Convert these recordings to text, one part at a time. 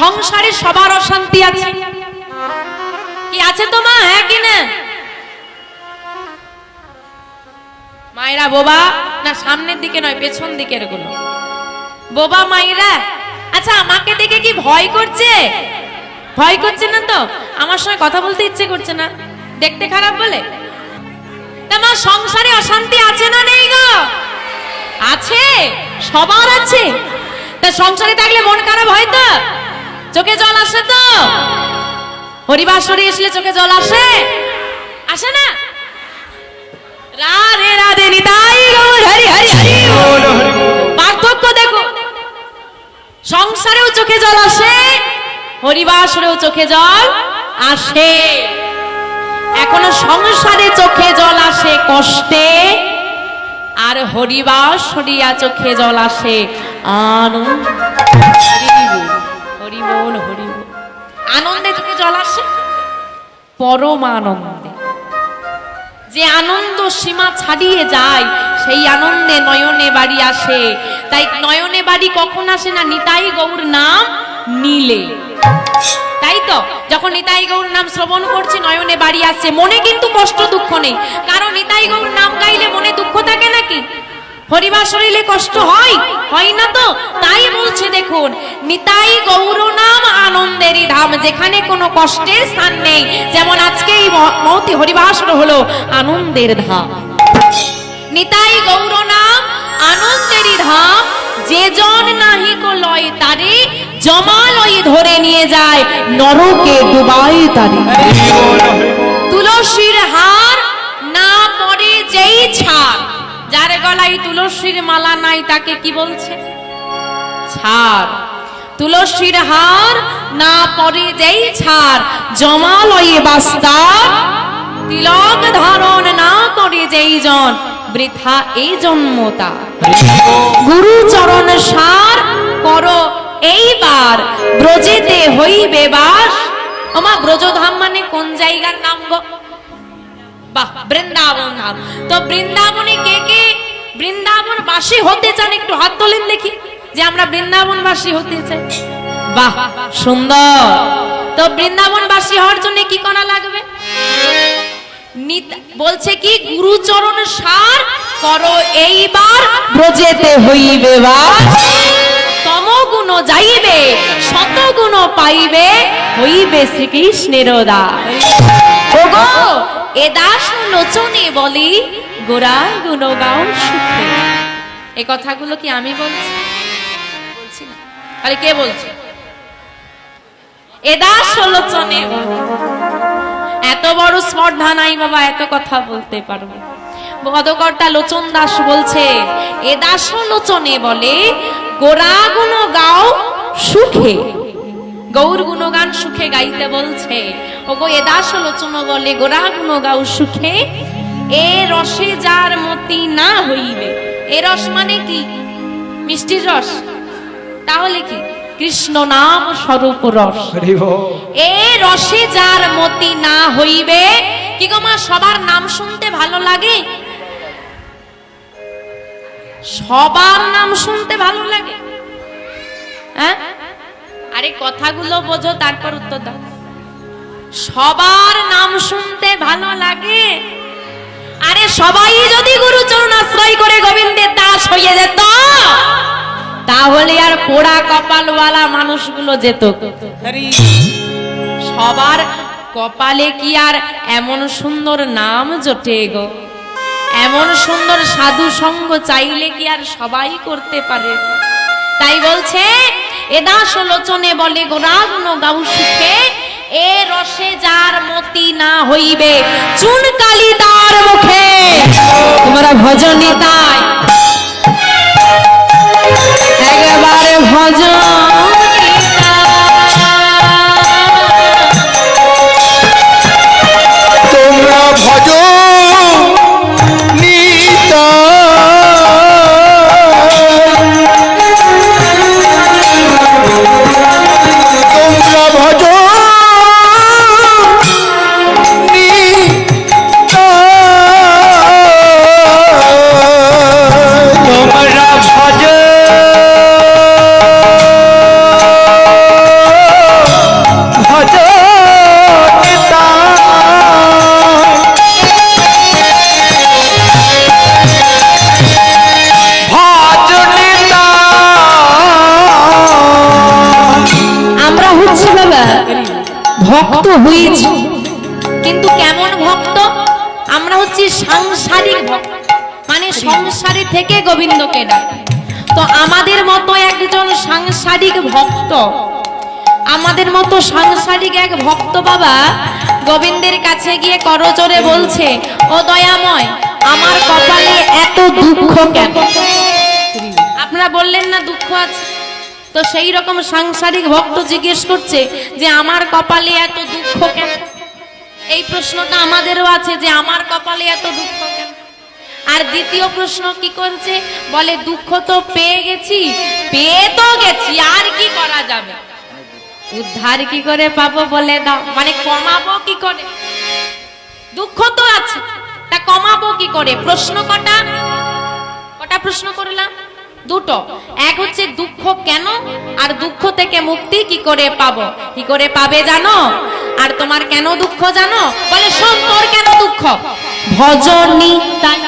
সংসারে সবার অশান্তি আছে। কি আছে তো মা হ্যাঁ কি না? মায়েরা, বোবা, না, সামনের দিকে নয়, পেছন দিকেরগুলো। বোবা, মায়েরা আচ্ছা আমাকে দেখে কি ভয় করছে? ভয় করছে না তো? আমার সঙ্গে কথা বলতে ইচ্ছে করছে না। দেখতে খারাপ বলে? তা মা, সংসারে অশান্তি আছে না নেই গো? আছে, সবার আছে। তা সংসারে থাকলে মন খারাপ হয় তো? চোখে জল আসে তো? হরিবাসরে আসলে চোখে জল আসে? আসে না? রাধে রাধে, নিতাই হরি হরি হরি। পার্থক্য দেখো। সংসারেও চোখে জল আসে হরিবাসরেও চোখে জল আসে। এখনও সংসারে চোখে জল আসে কষ্টে, আর হরিবাস হরিয়া চোখে জল আসে আনন্দ। হরি বল হরি বল আনন্দে চোখে জল আসে? পরম আনন্দে যে আনন্দ সীমা ছাড়িয়ে যায়, সেই আনন্দে নয়নে বাড়ি আসে। তাই নয়নে বাড়ি কখন আসে না, নিতাই গৌর নাম নীলে। তাই তো, যখন নিতাই গৌর নাম শ্রবণ করছি, নয়নে বাড়ি আসছে মনে কিন্তু কষ্ট দুঃখ নেই। কারণ নিতাই গৌর নাম গাইলে মনে দুঃখ থাকে নাকি? হরিবার শরীরে কষ্ট হয়? হয় না তো? তাই বলছে, দেখুন, নিতাই গৌর নাম আনন্দেরই ধাম, যেখানে কোনো কষ্টের স্থান নেই। যেমন আজকে এই মহতি হরিবাসর হলো আনন্দের ধাম। নিতাই গৌর নাম আনন্দেরই ধাম, যে জন নাহি কো লয় তারে জমালয় ধরে নিয়ে যায়, নরকে ডুবাই তারে। তুলসীর হার না পরে যেই ছাড়। যার তুলসীর মালা নাই তাকে কি বলছে? ছাড়। তুলসীর হার না পরে যেই ছাড়। জমালয়ে বাস্তার তিলক ধারণ না করে যেই জন। বৃথা এই জন্মতা গুরু চরণ সার করো এইবার। ব্রজেতে হইবে বাস। আমা ব্রজধাম মানে কোন জায়গার নাম গো? বাহ, বৃন্দাবন ধাম। তো বৃন্দাবনে কে কে বৃন্দাবন বাসী হতে চান একটু হাত তোলেন দেখি যে আমরা বৃন্দাবন বাসী হতে চাই। বাহ সুন্দর। তো বৃন্দাবন বাসী হওয়ার জন্য কি করা লাগবে? বলছে কি গুরুচরণ সার করো এইবার ব্রজেতে হইবে বাস তম গুণ যাইবে শত গুণ পাইবে হইবে শ্রীকৃষ্ণের ওগো। এ দাস লোচনে বলি গোরা গুণ গাও সুখে। এই কথাগুলো কি আমি বলছি? বলছি না। তাহলে কে বলছে? এ দাস এত বড় স্পর্ধা নাই বাবা, এত কথা বলতে পারব। পদকর্তা লোচন দাস বলছে, এ দাস লোচনে বলে গোরা গুণ গাও সুখে। গৌর গুণগান সুখে গাইতে বলছে। ওগো এ দাস লোচন বলে গোরা গুণ গাও সুখে এ রসে যার মতি না হইবে। এ রস মানে কি? মিষ্টির রস। তাহলে কি? কৃষ্ণ নাম স্বরূপ রস। এ রসে যার মতি না হইবে কি গো মা সবার নাম শুনতে ভালো লাগে? সবার নাম শুনতে ভালো লাগে? হ্যাঁ? আরে কথাগুলো বোঝো তারপর উত্তর দাও। সবার নাম শুনতে ভালো লাগে? আরে সবাই যদি গুরুচরণ আশ্রয় করে গোবিন্দের দাস হয়ে যেত তাহলে আর পোড়া কপালওয়ালা মানুষগুলো যেত। সবার কপালে কি আর এমন সুন্দর নাম জোটে গো? এমন সুন্দর সাধু সঙ্গ চাইলে কি আর সবাই করতে পারে? তাই বলছে এদা লোচনে বলে গোরাগ্ন গাউ সুখে এ রসে যার মতি না হইবে চুন কালিদার মুখে। তোমরা ভজনী তাই। সাংসারিক এক ভক্ত বাবা গোবিন্দের কাছে গিয়ে করজোরে বলছে, ও দয়াময়, আমার কপালে এত দুঃখ কেন? আপনারা বললেন না দুঃখ আছে। তো সেই রকম সাংসারিক ভক্ত জিজ্ঞেস করছে যে, আমার কপালে এত দুঃখ কেন? এই প্রশ্নটা আমাদেরও আছে যে, আমার কপালে এত দুঃখ কেন? আর দ্বিতীয় প্রশ্ন কি করছে? বলে, দুঃখ তো পেয়ে গেছি, পেয়ে তো গেছি, আর কি করা যাবে? উদ্ধার কি করে পাবো বলে দাও। মানে কমাবো কি করে? দুঃখ তো আছে। তা কমাবো কি করে? প্রশ্ন কটা? কটা প্রশ্ন করলাম? দুটো। এক হচ্ছে দুঃখ কেন? আর দুঃখ থেকে মুক্তি কি করে পাবো? কি করে পাবে জানো? আর তোমার কেন দুঃখ জানো? বলে শোন, তোর কেন দুঃখ? ভজনী তাই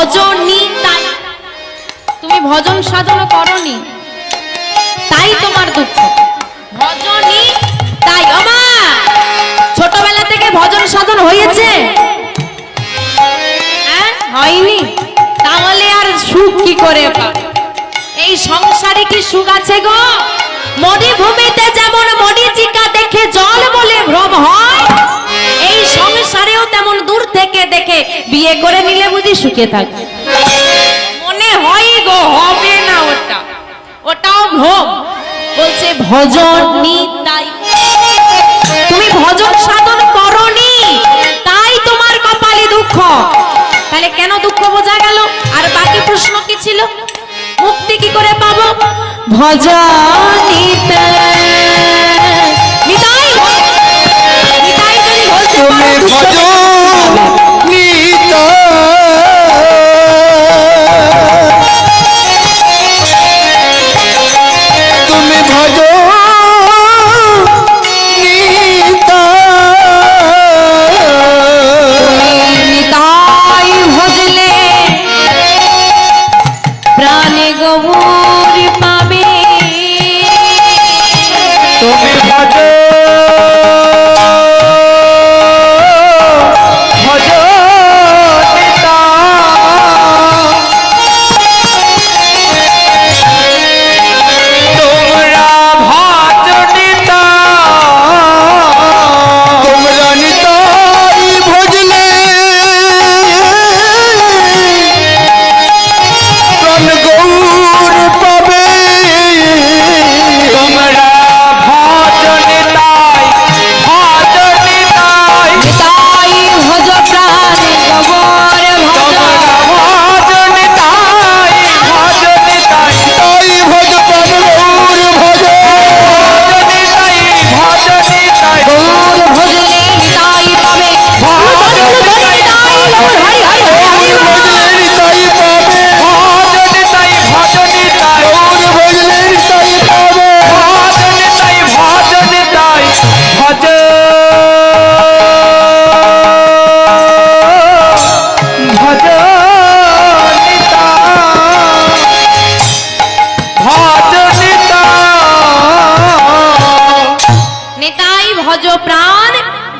ভজনী, তাই তুমি ভজন সাধন করনি, তাই তোমার দুঃখ। ভজনী, তাই ওমা ছোটবেলা থেকে ভজন সাধন হয়েছে? হ্যাঁ? হয়নি? তাহলে আর সুখ কি করে এই সংসারে কি সুখ আছে গো? মরুভূমিতে যেমন মরিচিকা দেখে জল বলে ভ্রম হয়, এই সংসারেও তেমন দূর থেকে দেখে বিয়ে করে নিলে বুঝি সুখে থাকবে মনে হয় গো, হবে না ওটা। ওটাও ভ্রম। বলছে, ভজন তাই। তুমি ভজন সাধন করনি, তাই তোমার কপালে দুঃখ। তাহলে কেন দুঃখ বোঝা গেল? আর বাকি প্রশ্ন কি ছিল? মুক্তি কি করে পাবো? ভজনিতে নিতাই বলতে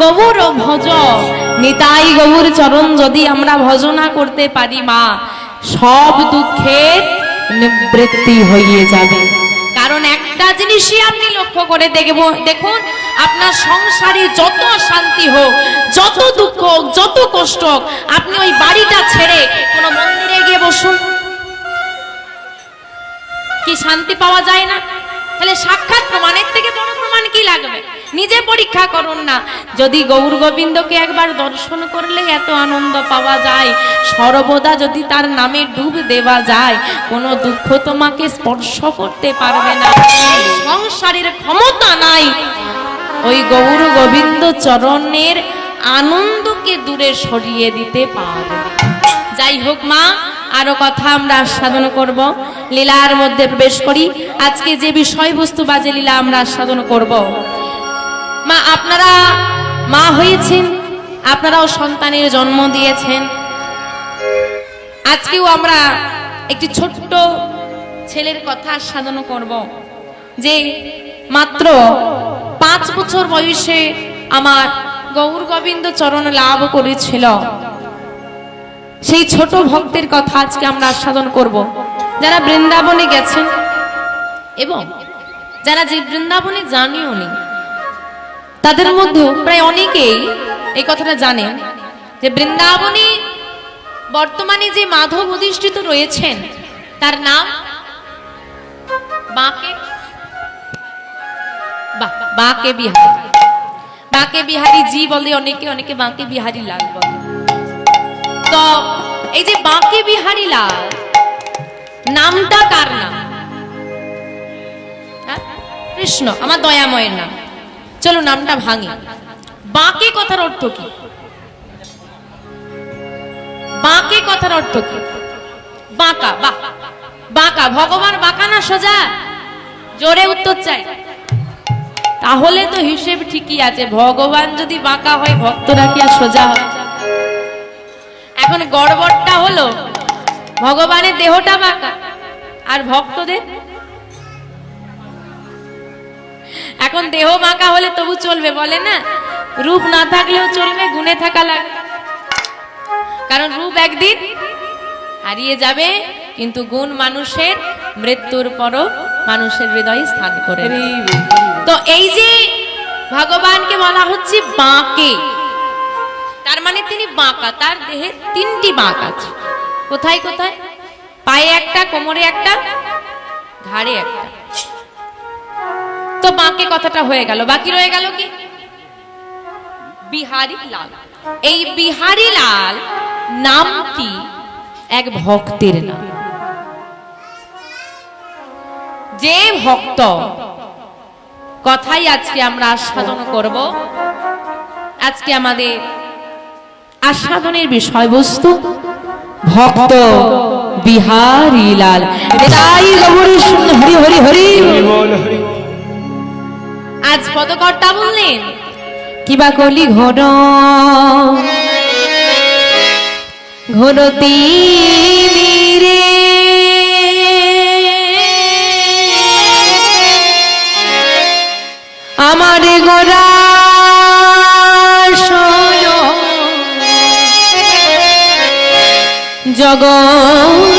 গৌর ভজ নিতাই গৌর চরণ যদি আমরা ভজনা করতে পারি, মা, সব দুঃখের নিবৃত্তি হয়ে যাবে। কারণ একটা জিনিসই আপনি লক্ষ্য করে দেখব দেখুন, আপনার সংসারে যত শান্তি হোক, যত দুঃখ হোক, যত কষ্ট হোক, আপনি ওই বাড়িটা ছেড়ে কোনো মন্দিরে গিয়ে বসুন। কি শান্তি পাওয়া যায় না? তাহলে সাক্ষাৎ প্রমাণের থেকে বড় প্রমাণ কি লাগবে? নিজে পরীক্ষা করুন না। যদি গৌর গোবিন্দকে একবার দর্শন করলে এত আনন্দ পাওয়া যায়, সর্বদা যদি তার নামে ডুব দেওয়া যায়, কোনো দুঃখ তোমাকে স্পর্শ করতে পারবে না। সংসারের ক্ষমতা নাই। ওই গৌর গোবিন্দ চরণের আনন্দকে দূরে সরিয়ে দিতে পারবে যাই হোক মা, আরও কথা আমরা আস্বাদন করব। লীলার মধ্যে প্রবেশ করি। আজকে যে বিষয়বস্তু বাজে লীলা আমরা আস্বাদন করব। মা, আপনারা মা হয়েছেন, আপনারাও সন্তানের জন্ম দিয়েছেন। আজকেও আমরা একটি ছোট্ট ছেলের কথা আস্বাদন করব, যে মাত্র পাঁচ বছর বয়সে আমার গৌর গোবিন্দ চরণ লাভ করেছিল। সেই ছোট ভক্তের কথা আজকে আমরা আস্বাদন করব। যারা বৃন্দাবনে গেছেন, এবং যারা যে বৃন্দাবনে জানিও নি তাদের মধ্যেও প্রায় অনেকেই এই কথাটা জানেন যে বৃন্দাবনে বর্তমানে যে মাধব অধিষ্ঠিত রয়েছেন, তার নাম বাঁকে বাঁকে বিহারী। বাঁকে বিহারী জি বলে অনেকে অনেকে বাঁকে বিহারী লাল বলে। তো এই যে বাঁকে বিহারী লাল, নামটা কার নাম? হ্যাঁ? কৃষ্ণ, আমার দয়াময়ের নাম। চলো নামটা ভাঙি। বাঁকে কথার অর্থ কি? বাঁকে কথার অর্থ কি? বাঁকা বাঁকা, ভগবান বাঁকা না সোজা? জোরে উত্তর চাই। তাহলে তো হিসেব ঠিকই আছে। ভগবান যদি বাঁকা হয়, ভক্তরা কি আর সোজা হয়? এখন গড়বড়টা হলো, ভগবানের দেহটা বাঁকা, আর ভক্তদের এখন দেহ বাঁকা হলে তবু চলবে, বলে না? রূপ না থাকলেও চলবে, গুণে থাকা লাগে। কারণ রূপ একদিন হারিয়ে যাবে, কিন্তু গুণ মানুষের মৃত্যুর পরও মানুষের হৃদয়ে স্থান করে তো এই যে ভগবানকে বলা হচ্ছে বাঁকে, তার মানে তিনি বাঁকা, তার দেহে তিনটি বাঁক আছে। কোথায় কোথায়? পায়ে একটা, কোমরে একটা, ঘাড়ে একটা। তো বাঁকে কথাটা হয়ে গেল। বাকি রয়ে গেল কি? বিহারী লাল। এই বিহারী লাল নামটি এক ভক্তের নাম। যে ভক্ত কথাই আজকে আমরা আস্বাদন করব, আজকে আমাদের আস্বাদনের বিষয়বস্তু ভক্ত বিহারী লাল। হরি হরি হরি। আজ পদকর্তা বললেন কিবা কলি ঘোর ঘোরতি রে আমার গোরা জগনে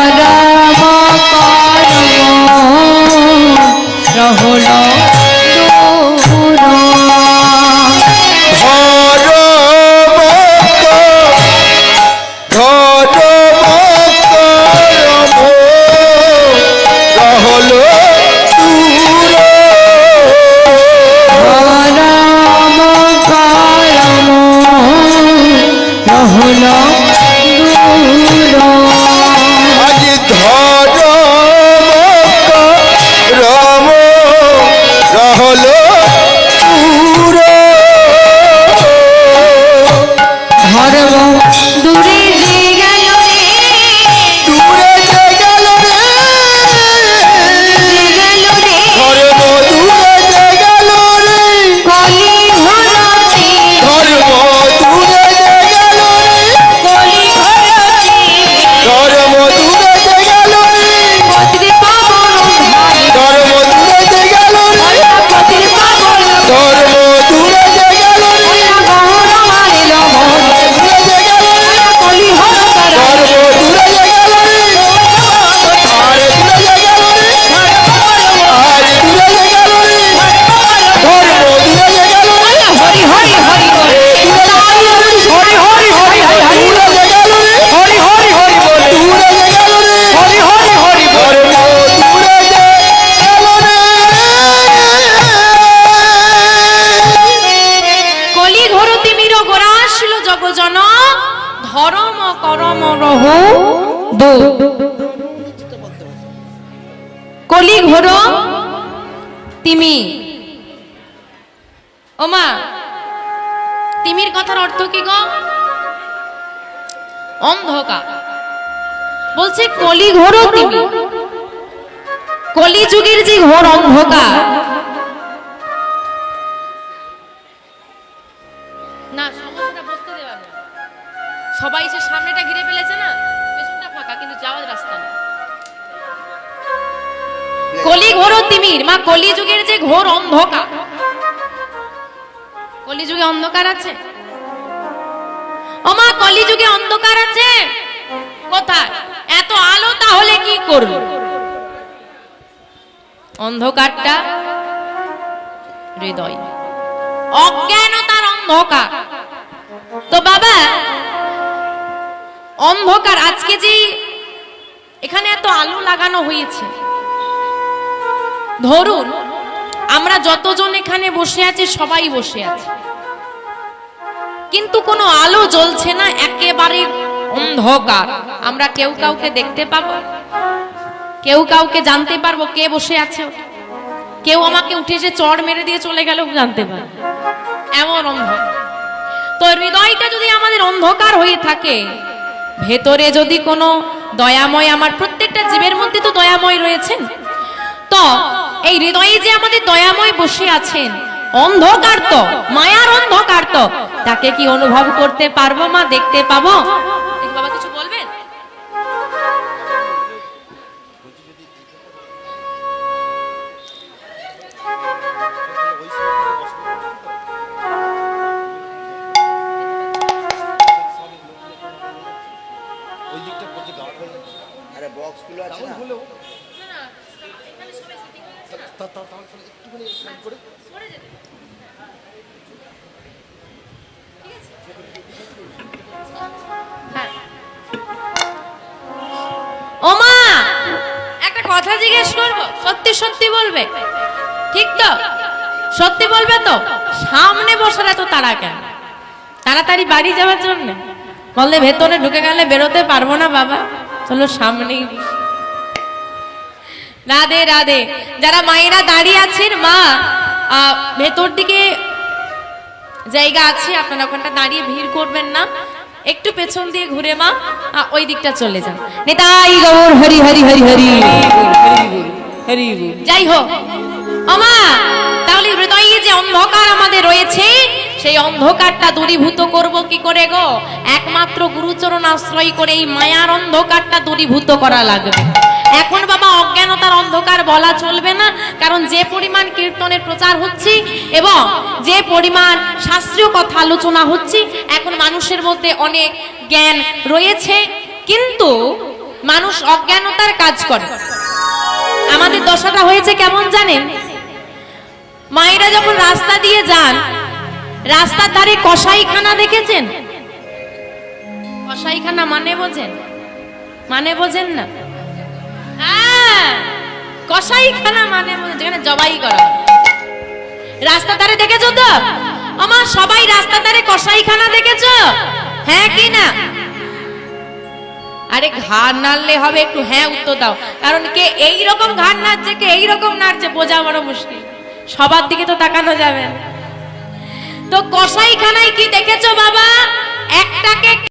ধরম করম রহল ঘোর তিমি ওমা তিমির কথার অর্থ কি গো? অন্ধকার। বলছে কলি ঘোর তিমি। কলিযুগের যে ঘোর অন্ধকার। ঘোর অন্ধকার। কলিযুগে অন্ধকার আছে? ও মা কলিযুগে অন্ধকার আছে? কোথায়? এত আলো, তাহলে কি করব? অন্ধকারটা হৃদয়। অজ্ঞানতার অন্ধকার। তো বাবা, অন্ধকার, আজকে যে এখানে এত আলো লাগানো হয়েছে, ধরুন আমরা যতজন এখানে বসে আছি, সবাই বসে আছে। কিন্তু কোনো আলো জ্বলছে না, একেবারে অন্ধকার। আমরা কেউ কাউকে দেখতে পাবো? কেউ কাউকে জানতে পারব কে বসে আছে? কেউ আমাকে উঠে এসে চড় মেরে দিয়ে চলে গেলেও জানতে পারব এমন অন্ধকার। তো হৃদয়টা যদি আমাদের অন্ধকার হয়ে থাকে, ভেতরে যদি কোনো দয়াময়, আমার প্রত্যেকটা জীবের মধ্যে তো দয়াময় রয়েছেন তো এই হৃদয়ে যে আমাদের দয়াময় বসে আছেন, অন্ধকার তো, মায়ার অন্ধকার তো, তাকে কি অনুভব করতে পারব মা, দেখতে পাবো? হ্যাঁ। ও মা একটা কথা জিজ্ঞেস করব সত্যি সত্যি বলবে ঠিক তো সত্যি বলবে তো সামনে বসার এত তাড়া কেন তাড়াতাড়ি বাড়ি যাওয়ার জন্য বললে ভেতরে ঢুকে গেলে বেরোতে পারব না বাবা চলো সামনেই। রাধে রাধে। যারা মায়েরা দাঁড়িয়ে আছেন মা ভেতর দিকে জায়গা আছে আপনারা ওখানটা দাঁড়িয়ে ভিড় করবেন না। একটু পেছন দিয়ে ঘুরে মা ওই দিকটা চলে যান। নেতাই গৌর হরি হরি হরি হরি। হরি যাই হোক। আমা তাহলে হৃদয়ে যে অন্ধকার আমাদের রয়েছে সেই অন্ধকারটা দূরীভূত করব কি করে গো? একমাত্র গুরুচরণ আশ্রয় করে এই মায়ার অন্ধকারটা দূরীভূত করা লাগবে। এখন বাবা অজ্ঞানতার অন্ধকার বলা চলবে না, কারণ যে পরিমাণ কীর্তনের প্রচার হচ্ছে এবং যে পরিমাণ শাস্ত্রীয় কথা আলোচনা হচ্ছে, এখন মানুষের মধ্যে অনেক জ্ঞান রয়েছে, কিন্তু মানুষ অজ্ঞানতার কাজ করে। আমাদের দশাটা হয়েছে কেমন জানেন? মায়েরা যখন রাস্তা দিয়ে যান রাস্তার ধারে কসাইখানা দেখেছেন? কসাইখানা মানে বোঝেন? মানে বোঝেন না? হ্যাঁ কসাইখানা মানে যেখানে জবাই করা। রাস্তা ধারে দেখেছ তো? আমার সবাই রাস্তা ধারে কসাইখানা দেখেছ? হ্যাঁ কি না? আরে ঘাড় নাড়লে হবে, একটু হ্যাঁ উত্তর দাও। কারণ কে এই রকম ঘাড় নাড়ছে, কে এই রকম নাড়ছে, বোঝা বড় মুশকিল। সবার দিকে তো তাকানো যাবে না। তো কসাইখানায় কি দেখেছ বাবা? একটাকে